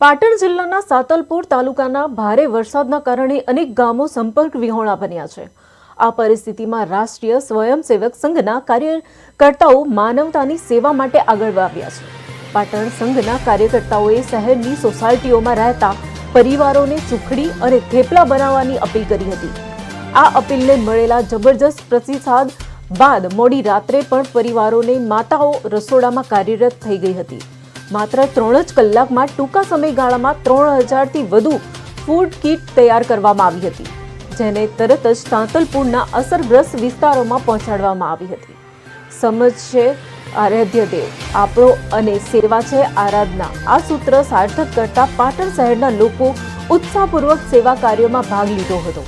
પાટણ જિલ્લાના સાતલપુર તાલુકાના ભારે વરસાદના કારણે અનેક ગામો સંપર્ક વિહોણા બન્યા છે. આ પરિસ્થિતિમાં રાષ્ટ્રીય સ્વયંસેવક સંઘના કાર્યકર્તાઓ માનવતાની સેવા માટે આગળ આવ્યા છે. પાટણ સંઘના કાર્યકર્તાઓએ શહેરની સોસાયટીઓમાં રહેતા પરિવારોને સુખડી અને થેપલા બનાવવાની અપીલ કરી હતી. આ અપીલને મળેલા જબરજસ્ત પ્રતિસાદ બાદ મોડી રાત્રે પણ પરિવારોને માતાઓ રસોડામાં કાર્યરત થઈ ગઈ હતી. માત્ર ત્રણ જ કલાકમાં ટૂંકા સમયગાળામાં ત્રણ હજારથી વધુ ફૂડ કીટ તૈયાર કરવામાં આવી હતી, જેને તરત જ તાંતલપુરના અસરગ્રસ્ત વિસ્તારોમાં પહોંચાડવામાં આવી હતી. સમજ છે, આરાધ્ય દેવ, આપણો અને સેવા છે આરાધના. આ સૂત્ર સાર્થક કરતા પાટણ શહેરના લોકો ઉત્સાહપૂર્વક સેવા કાર્યોમાં ભાગ લીધો હતો.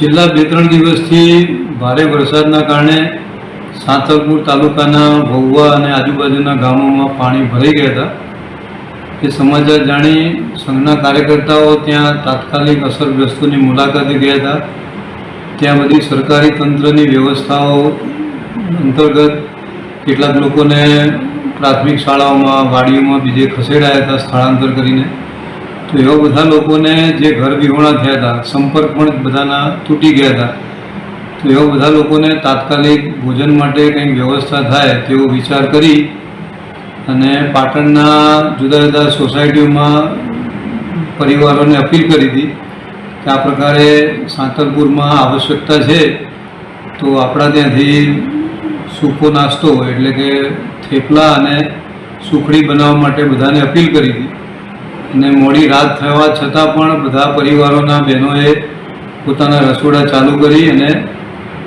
છેલ્લા બે ત્રણ દિવસથી ભારે વરસાદના કારણે સાંતલપુર તાલુકાના ભૌવા અને આજુબાજુના ગામોમાં પાણી ભરાઈ ગયા હતા. એ સમાચાર જાણી સંઘના કાર્યકર્તાઓ ત્યાં તાત્કાલિક અસરગ્રસ્તોની મુલાકાતે ગયા હતા. ત્યાં બધી સરકારી તંત્રની વ્યવસ્થાઓ અંતર્ગત કેટલાક લોકોને પ્રાથમિક શાળાઓમાં વાડીઓમાં બીજે ખસેડાયા હતા, સ્થળાંતર કરીને. તો એવા બધા લોકોને જે ઘર વિહોણા થયા હતા, સંપર્ક પણ બધાના તૂટી ગયા હતા. તો એવા બધા લોકોને તાત્કાલિક ભોજન માટે કંઈક વ્યવસ્થા થાય તેવો વિચાર કરી અને પાટણના જુદા જુદા સોસાયટીઓમાં પરિવારોને અપીલ કરી હતી કે આ પ્રકારે સાંતલપુરમાં આવશ્યકતા છે તો આપણા ત્યાંથી સૂકો નાસ્તો એટલે કે થેપલા અને સુખડી બનાવવા માટે બધાને અપીલ કરી હતી. અને મોડી રાત થવા છતાં પણ બધા પરિવારોના બહેનોએ પોતાના રસોડા ચાલુ કરી અને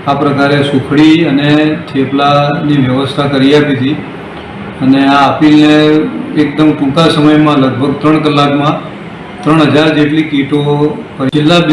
આ પ્રકારે સુખડી અને થેપલાની વ્યવસ્થા કરી આપી હતી. અને આ અપીલને એકદમ ટૂંકા સમયમાં લગભગ ત્રણ કલાકમાં ત્રણ હજાર જેટલી કીટો છેલ્લા